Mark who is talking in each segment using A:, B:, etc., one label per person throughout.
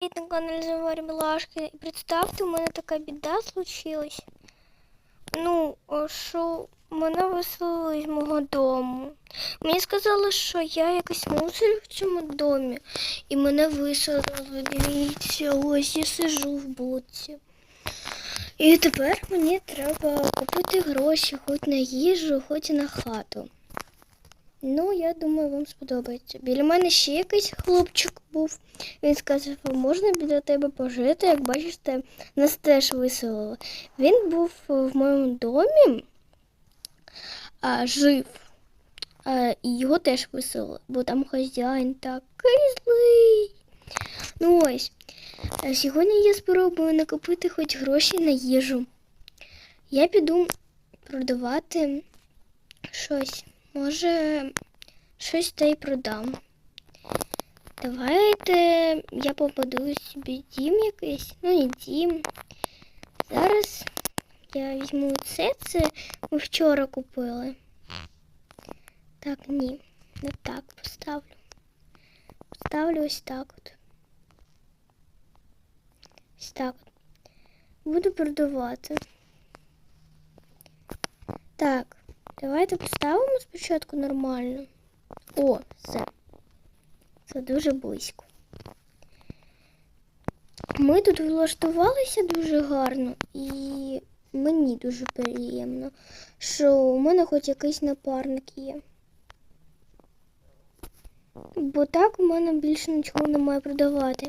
A: Привіт, на Заварі Милашки. І представте, у мене така біда случилась. Ну, що мене виселили з мого дому. Мені сказали, що я якась мусор в цьому домі. І мене виселили. Дивіться, ось я сижу в будці. І тепер мені треба купити гроші хоч на їжу, хоч на хату. Ну, я думаю, вам сподобається. Біля мене ще якийсь хлопчик був. Він сказав, «А можна біля тебе пожити, як бачите, нас теж виселили. Він був в моєму домі, а, жив, а, і його теж виселили, бо там хазяїн такий злий. Ну ось, а сьогодні я спробую накопити хоч гроші на їжу. Я піду продавати щось. Може, щось та й продам. Давайте я побудую собі дім якийсь. Ну, не дім. Зараз я візьму це, це ми вчора купили. Так, ні, не так поставлю. Поставлю ось так от. Ось так от. Буду продавати. Так, Давайте поставимо спочатку нормально. О, все. Це дуже близько. Ми тут влаштувалися дуже гарно і мені дуже приємно, що у мене хоч якийсь напарник є. Бо так у мене більше нічого немає продавати.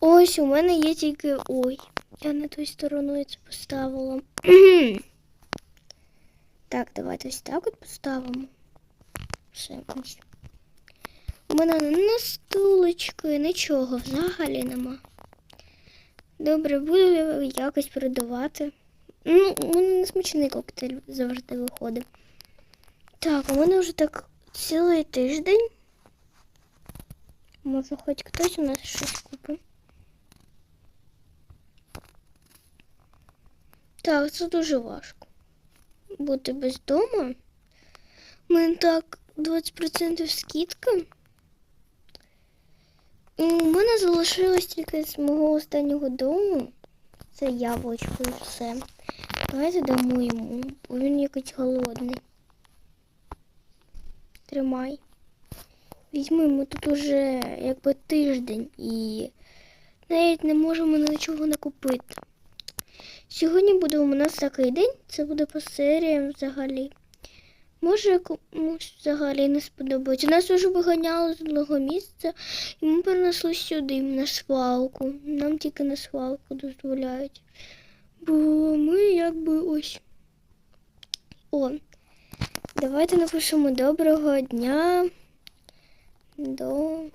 A: Ось у мене є тільки. Ой, я не тою стороною це поставила. так, давайте ось так от поставимо. Все. У мене на стулочки нічого взагалі нема. Добре, буду якось продавати. Ну, у мене не смачний коктейль завжди виходить. Так, у мене вже так цілий тиждень. Може, хоч хтось у нас щось купить. Так, це дуже важко. Бути без дому. У мене так 20% скидка. У мене залишилось тільки з мого останнього дому. Це яблучко і все. Давайте дамо йому, бо він якийсь голодний. Тримай. Візьми йому тут уже якби тиждень і навіть не можемо нічого не купити. Сьогодні буде у нас такий день, це буде по серіям взагалі. Може комусь взагалі не сподобається. Нас вже виганяли з одного місця і ми перенесли сюди на свалку. Нам тільки на свалку дозволяють. Бо ми якби ось. О, давайте напишемо доброго дня. Доброго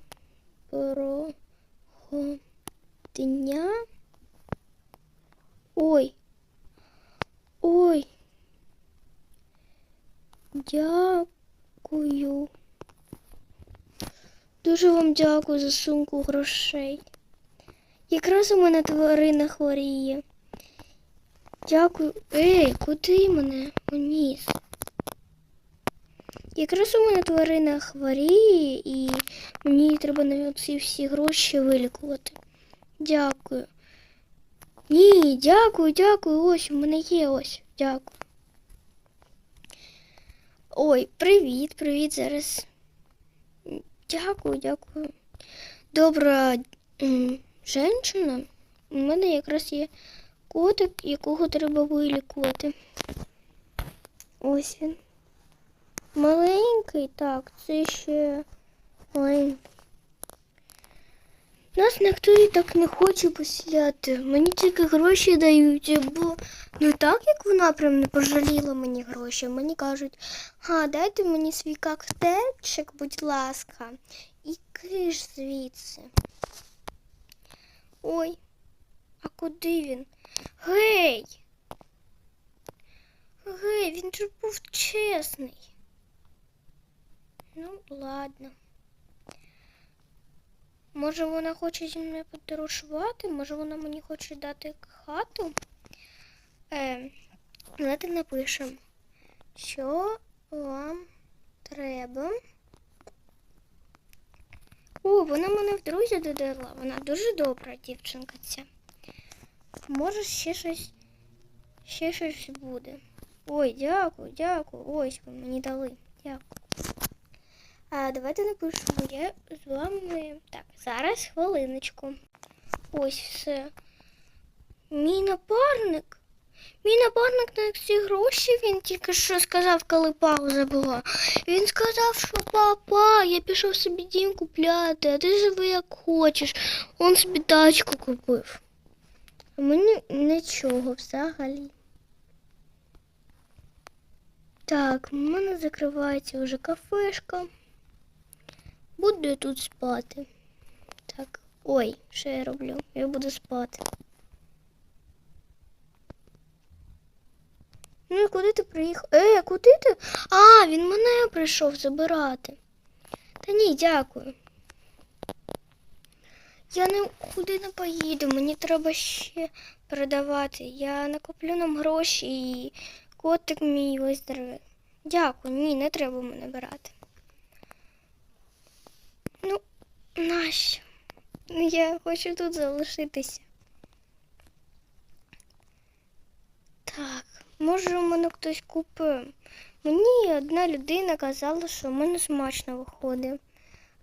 A: дня. Ой. Ой. Дякую. Дуже вам дякую за сумку грошей. Якраз у мене тварина хворіє. Дякую. Ей, куди мене поніс? Якраз у мене тварина хворіє і мені треба на ці всі гроші вилікувати. Дякую. Ні, дякую, дякую. Ось у мене є ось. Дякую. Ой, привіт, привіт зараз. Дякую, дякую. Добра м, женщина. У мене якраз є котик, якого треба вилікувати. Ось він. Маленький, так, це ще маленький. Нас ніхто і так не хоче посіляти. Мені тільки гроші дають, бо ну так як вона прям не пожаліла мені гроші. Мені кажуть, а дайте мені свій коктейльчик, будь ласка, і киш звідси. Ой, а куди він? Гей! Гей, він же був чесний. Ну, ладно. Може вона хоче зі мною подорожувати, може вона мені хоче дати хату. Е, давайте напишемо, що вам треба. О, вона мене в друзі додала. Вона дуже добра дівчинка ця. Може, ще щось. Ще щось буде. Ой, дякую, дякую. Ось ви мені дали. Дякую. А давайте напишемо. Я з вами. Так, зараз хвилиночку. Ось все. Мій напарник. Мій напарник на ці гроші він тільки що сказав, коли пауза була. Він сказав, що папа, я пішов собі дім купляти, а ти живи як хочеш. Он собі тачку купив. А мені нічого взагалі. Так, в мене закривається вже кафешка. Буду тут спати. Так, ой, що я роблю? Я буду спати. Ну і куди ти приїхав? Е, куди ти? А, він мене прийшов забирати. Та ні, дякую. Я нікуди не поїду, мені треба ще передавати. Я накоплю нам гроші і котик мій виздорове. Дякую, ні, не треба мене брати. Ну, нащо? Ну, Я хочу тут залишитися. Так, може, у мене хтось купив. Мені одна людина казала, що в мене смачно виходить.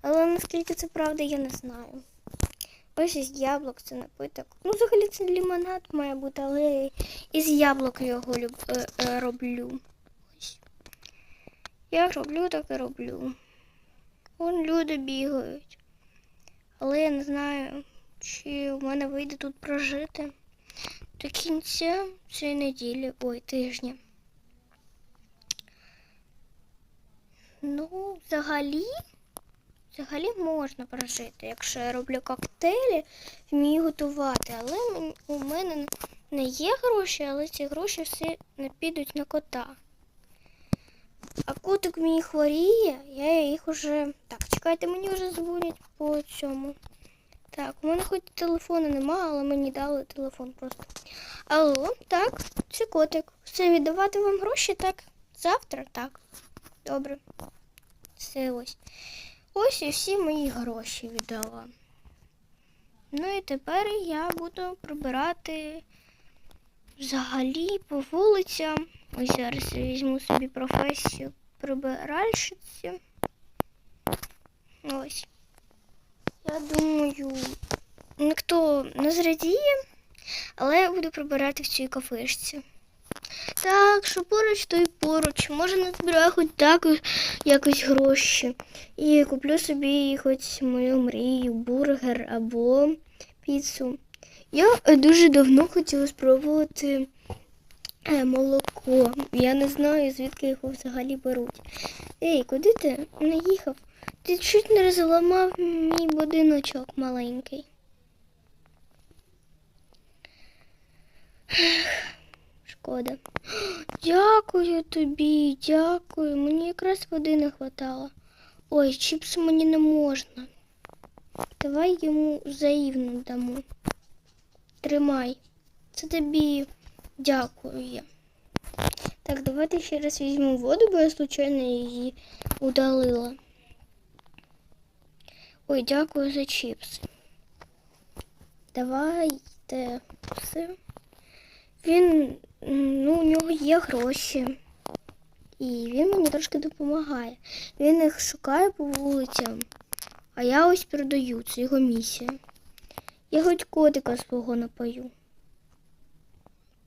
A: Але наскільки це правда, я не знаю. Ось із яблук це напиток. Ну, взагалі це лимонад має бути, але із яблук його люб... е, е, роблю. Ось. Як роблю, так і роблю. Вон люди бігають. Але я не знаю, чи в мене вийде тут прожити до кінця цієї неділі, ой, тижня. Ну, взагалі, взагалі можна прожити, якщо я роблю коктейлі, вмію готувати. Але у мене не є гроші, але ці гроші всі не підуть на кота. А котик мій хворіє, я їх уже. Так, чекайте, мені вже дзвонять по цьому. Так, у мене хоч телефону нема, але мені дали телефон просто. Алло, так, це котик. Все, віддавати вам гроші, так? Завтра? Так. Добре. Все ось. Ось і всі мої гроші віддала. Ну і тепер я буду прибирати взагалі по вулицям. Ось зараз я візьму собі професію прибиральщиці. Ось. Я думаю, ніхто не зрадіє, але я буду прибирати в цій кафешці. Так, що поруч, то й поруч. Може назбираю хоч так якось гроші. І куплю собі хоч мою мрію, бургер або піцу. Я е, дуже давно хотіла спробувати е, молоко. Я не знаю, звідки його взагалі беруть. Ей, куди ти не їхав? Ти чуть не розламав мій будиночок маленький. Шкода. Дякую тобі, дякую. Мені якраз води не хватало. Ой, чіпс мені не можна. Давай йому взаємно дамо. Тримай. Це тобі дякую. Так, давайте ще раз візьму воду, бо я случайно її удалила. Ой, дякую за чіпси. Давайте все. Він, ну, у нього є гроші. І він мені трошки допомагає. Він їх шукає по вулицям, а я ось продаю, це його місія. Я хоч котика свого напою.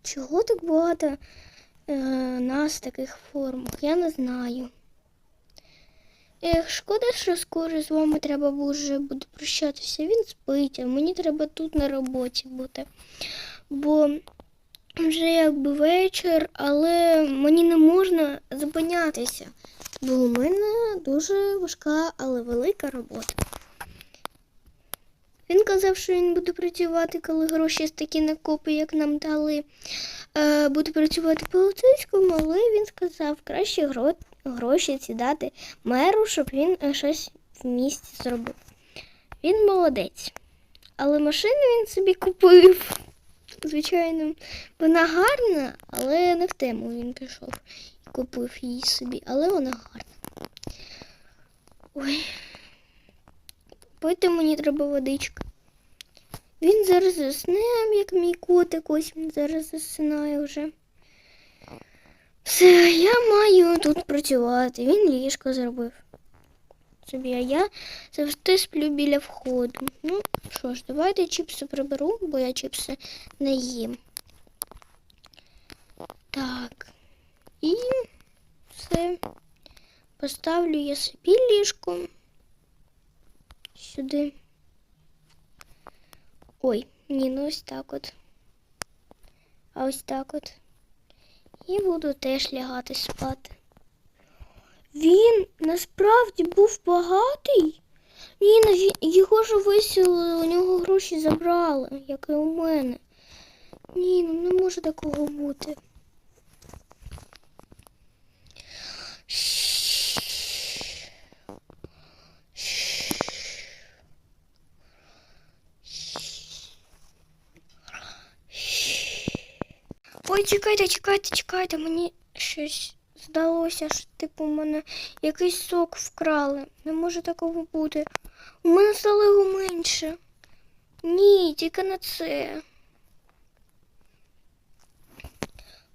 A: Чого так багато е, нас в таких формах? Я не знаю. Ех, шкода, що скоро з вами треба вже буде прощатися. Він спить, а мені треба тут на роботі бути. Бо вже якби вечір, але мені не можна зупинятися. Бо у мене дуже важка, але велика робота. Він казав, що він буде працювати, коли гроші з такі накопи, як нам дали. Е, буде працювати поліцейському, але він сказав, краще гроші ці дати меру, щоб він е, щось в місті зробив. Він молодець. Але машину він собі купив. Звичайно, вона гарна, але не в тему він пішов і купив її собі, але вона гарна. Ой. Пити мені треба водичка. Він зараз засне, як мій котик, ось він зараз засинає вже. Все, я маю тут працювати. Він ліжко зробив. Собі, а я завжди сплю біля входу. Ну, що ж, давайте чіпси приберу, бо я чіпси не їм. Так. І все. Поставлю я собі ліжко сюди. Ой, ні, ну ось так от. А ось так от. І буду теж лягати спати. Він насправді був багатий? Ні, ну, його ж висілили, у нього гроші забрали, як і у мене. Ні, ну не може такого бути. Чекайте, чекайте, чекайте, мені щось здалося, що типу у мене якийсь сок вкрали. Не може такого бути. У мене стало його менше. Ні, тільки не це.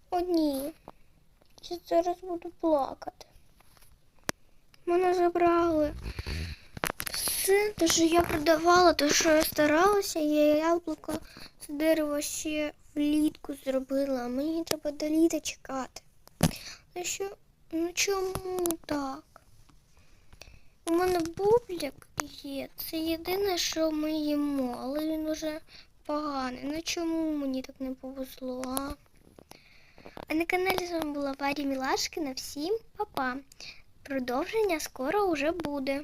A: О, ні. Я зараз буду плакати. Мене забрали. Все, те, що я продавала, те, що я старалася, я яблуко з дерева ще влітку зробила, а мені треба до літа чекати. Ну що, ну чому так? У мене бублик є. Це єдине, що ми їмо, але він уже поганий. Ну чому мені так не повезло, а? На каналі з вами була Варя Мілашкина. Всім па-па. Продовження скоро уже буде.